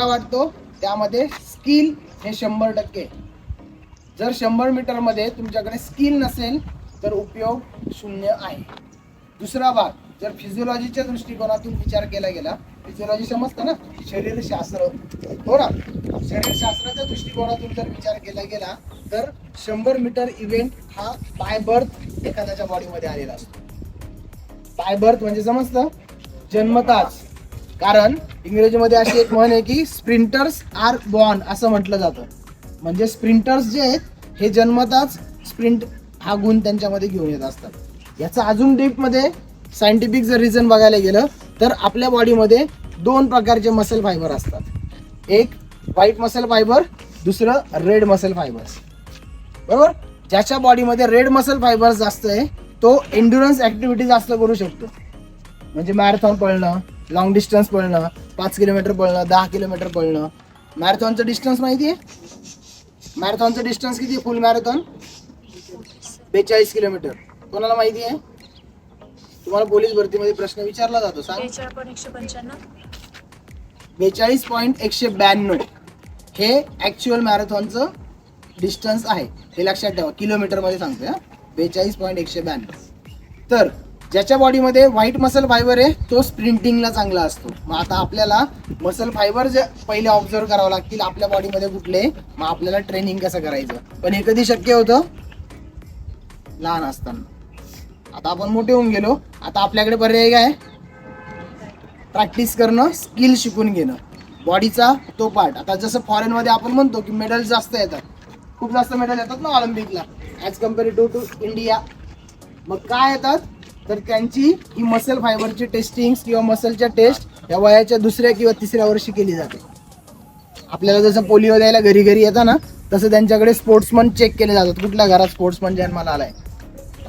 छोटा वाटतो त्यामध्ये स्किल हे शंभर टक्के. जर शंभर मीटरमध्ये तुमच्याकडे स्किल नसेल तर उपयोग शून्य आहे. दुसरा भाग जर फिजिओलॉजीच्या दृष्टिकोनातून विचार केला गेला फिजिओलॉजी समजतं ना? शरीरशास्त्र हो ना? शरीरशास्त्राच्या दृष्टिकोनातून जर विचार केला गेला तर शंभर मीटर इव्हेंट हा बाय बर्थ एखाद्याच्या बॉडीमध्ये आलेला असतो. बाय बर्थ म्हणजे समजतं? जन्मताच. कारण इंग्रजीमध्ये अशी एक म्हण आहे की स्प्रिंटर्स आर बॉर्न असं म्हटलं जातं. म्हणजे स्प्रिंटर्स जे आहेत हे जन्मताच स्प्रिंट हा गुण त्यांच्यामध्ये घेऊन येत असतात. याचा अजून डीपमध्ये सायंटिफिक जर रिझन बघायला गेलं तर आपल्या बॉडीमध्ये दोन प्रकारचे मसल फायबर असतात. एक व्हाईट मसल फायबर दुसरं रेड मसल फायबर्स बरोबर? ज्याच्या बॉडीमध्ये रेड मसल फायबर्स जास्त आहे तो एन्ड्युरन्स ऍक्टिव्हिटी जास्त करू शकतो. म्हणजे मॅरेथॉन पळणं लॉंग डिस्टन्स पळणं पाच किलोमीटर पळणं दहा किलोमीटर पळणं. मॅरेथॉनचं डिस्टन्स माहिती आहे? मॅरेथॉनचं डिस्टन्स किती आहे? फुल मॅरेथॉन बेचाळीस किलोमीटर. कोणाला माहिती आहे? तुम्हाला पोलीस भरतीमध्ये प्रश्न विचारला जातो सांग. बेचाळीस पॉईंट एकशे ब्याण्णव. हे ॲक्च्युअल मॅरेथॉनचं डिस्टन्स आहे. हे लक्षात ठेवा. किलोमीटरमध्ये सांगतोय बेचाळीस पॉईंट एकशे ब्याण्णव. तर ज्याच्या बॉडीमध्ये व्हाईट मसल फायबर आहे तो स्प्रिंटिंगला चांगला असतो. मग आता आपल्याला मसल फायबर जे पहिले ऑब्झर्व करावं लागतील आपल्या बॉडीमध्ये कुठले मग आपल्याला ट्रेनिंग कसं करायचं? पण हे कधी शक्य होतं? लहान असताना. आता आपण मोठे होऊन गेलो. आता आपल्याकडे पर्याय काय? प्रॅक्टिस करणं स्किल शिकून घेणं. बॉडीचा तो पार्ट आता जसं फॉरेनमध्ये आपण म्हणतो की मेडल जास्त येतात. खूप जास्त मेडल येतात ना ऑलिम्पिकला. As compare to to India मग काय येतात? तर त्यांची ही मसल फायबरची टेस्टिंग किंवा मसलच्या टेस्ट या वयाच्या दुसऱ्या किंवा तिसऱ्या वर्षी केली जाते. आपल्याला जसं पोलिओ द्यायला घरी घरी येतं ना तसं त्यांच्याकडे स्पोर्ट्समन चेक केले जातात. कुठल्या घरात स्पोर्ट्समन जन्माला आलाय?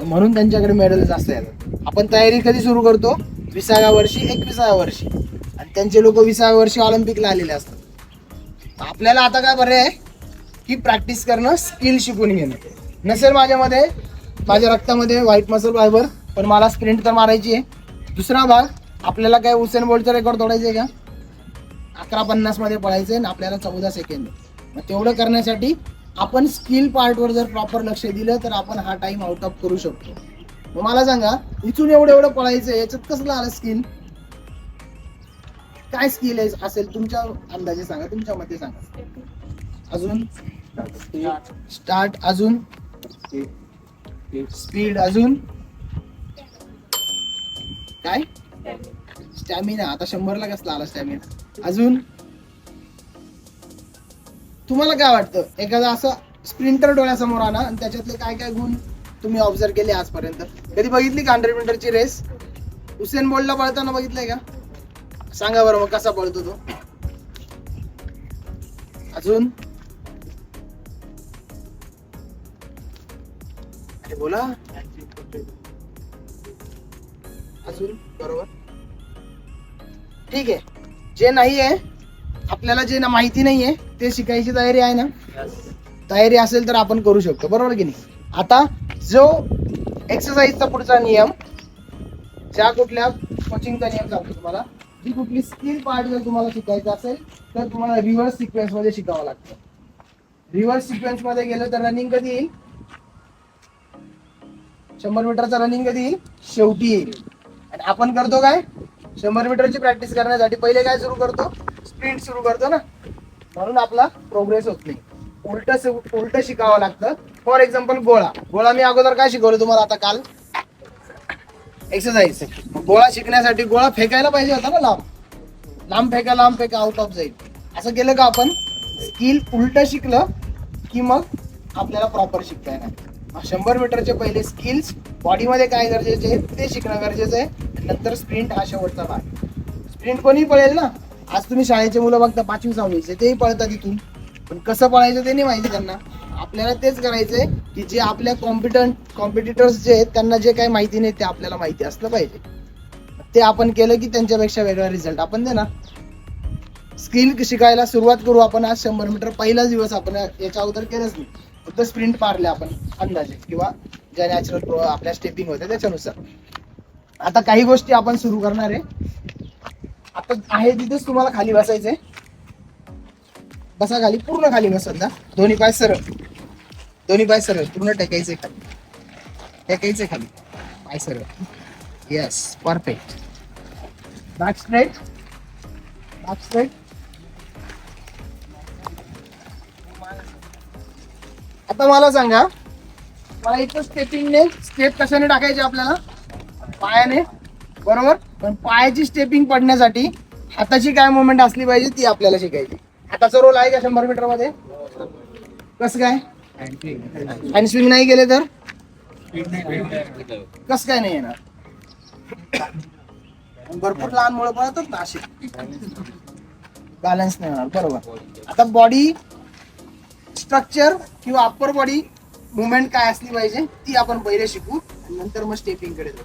म्हणून त्यांच्याकडे मेडल जास्त येतात. आपण तयारी कधी सुरू करतो? विसाव्या वर्षी एकविसाव्या वर्षी. आणि त्यांचे लोक विसाव्या वर्षी ऑलिम्पिकला आलेले असतात. आपल्याला आता काय बरं आहे? की प्रॅक्टिस करणं स्किल शिकून घेणं. नसेल माझ्यामध्ये माझ्या रक्तामध्ये व्हाईट मसल फायबर पण मला स्प्रिंट तर मारायची आहे. दुसरा भाग आपल्याला काय उसेन बोल्टचं रेकॉर्ड तोडायचं आहे का? अकरा पन्नासमध्ये पळायचं आहे आणि आपल्याला चौदा सेकंद मग तेवढं करण्यासाठी आपण स्किल पार्टवर जर प्रॉपर लक्ष दिलं तर आपण हा टाइम आउट ऑफ करू शकतो. मग मला सांगा इथून एवढं एवढं पळायचं याच्यात कसलं आलं स्किल काय स्किल आहे असेल तुमच्या अंदाजे सांगा तुमच्या मते सांगा. अजून? स्टार्ट अजून. स्पीड अजून. काय? स्टॅमिना आता शंभरला कसला आला स्टॅमिना अजून? तुम्हाला काय वाटतं? एखादा असं स्प्रिंटर डोळ्यासमोर आणा आणि त्याच्यातले काय काय गुण तुम्ही ऑब्झर्व केले आजपर्यंत? कधी बघितली का हंड्रेड मीटरची रेस हुसेन बोल्डला पळताना बघितलंय का? सांगा बरं मग कसा पळतो तो? अजून? अरे बोला. अजून बरोबर? ठीक आहे. जे नाही आहे आपल्याला जे ना माहिती नाहीये ते शिकायची तयारी आहे ना? तयारी असेल तर आपण करू शकतो. बरोबर की नाही? आता जो एक्सरसाइजचा पुढचा नियम ज्या कुठल्या कोचिंगचा नियम सांगतो तुम्हाला जी कुठली स्किल पार्ट जर तुम्हाला शिकायचं असेल तर तुम्हाला रिव्हर्स सिक्वेन्समध्ये शिकावं लागतं. रिव्हर्स सिक्वेन्समध्ये गेलं तर रनिंग कधी येईल? शंभर मीटरचा रनिंग कधी येईल? शेवटी येईल. आणि आपण करतो काय? शंभर मीटरची प्रॅक्टिस करण्यासाठी पहिले काय सुरू करतो? स्प्रिंट सुरू करतो ना? म्हणून आपला प्रोग्रेस होत नाही. उलट उलट शिकावं लागतं. फॉर एक्झाम्पल गोळा. गोळा मी अगोदर काय शिकवलं तुम्हाला आता काल? एक्सरसाइज गोळा शिकण्यासाठी गोळा फेकायला पाहिजे होता ना लांब? लांब फेका लांब फेका आउट ऑफ जाईल असं केलं का आपण? स्किल उलट शिकलं की मग आपल्याला प्रॉपर शिकता येणार. शंभर मीटरचे पहिले स्किल्स बॉडीमध्ये काय गरजेचे आहे ते शिकणं गरजेचं आहे नंतर स्प्रिंट हा शेवटचा भाग. स्प्रिंट कोणी पळेल ना आज तुम्ही शाळेचे मुलं बघता पाचवी सहावीचे तेही पळतात इथून. पण कसं पळायचं ते नाही माहिती त्यांना. आपल्याला तेच करायचंय की जे आपल्या कॉम्पिटंट कॉम्पिटिटर्स जे आहेत त्यांना जे काही माहिती नाही ते आपल्याला माहिती असलं पाहिजे. ते आपण केलं की त्यांच्यापेक्षा वेगळा रिझल्ट आपण देणार. स्किल शिकायला सुरुवात करू आपण आज शंभर मीटर पहिलाच दिवस आपण याच्या अगोदर केलंच नाही. फक्त स्प्रिंट मारले आपण अंदाजे किंवा ज्या नॅचरल आपल्या स्टेपिंग होत्या त्याच्यानुसार. आता काही गोष्टी आपण सुरू करणार आहे. आता आहे तिथेच तुम्हाला खाली बसायचंय. बसा खाली पूर्ण खाली बसत ना दोन्ही पाय सरळ. दोन्ही पाय सरळ पूर्ण टेकायचंय खाली. टेकायचंय खाली. पाय सरळ. Yes perfect back straight back straight आता मला सांगा मला इथं स्टेपिंगने स्टेप कशाने टाकायचे आपल्याला? पायाने बरोबर? पण पायाची स्टेपिंग पडण्यासाठी हाताची काय मुवमेंट असली पाहिजे ती आपल्याला शिकायची. हाताचा रोल आहे का शंभर मीटरमध्ये? कसं काय? हँड स्विंग नाही केले तर? कसं काय नाही येणार? भरपूर लहान मुळे पळतच ना बॅलन्स नाही होणार बरोबर. आता बॉडी स्ट्रक्चर किंवा अप्पर बॉडी मुवमेंट काय असली पाहिजे ती आपण पहिले शिकू आणि नंतर मग स्टेपिंगकडे जाऊ.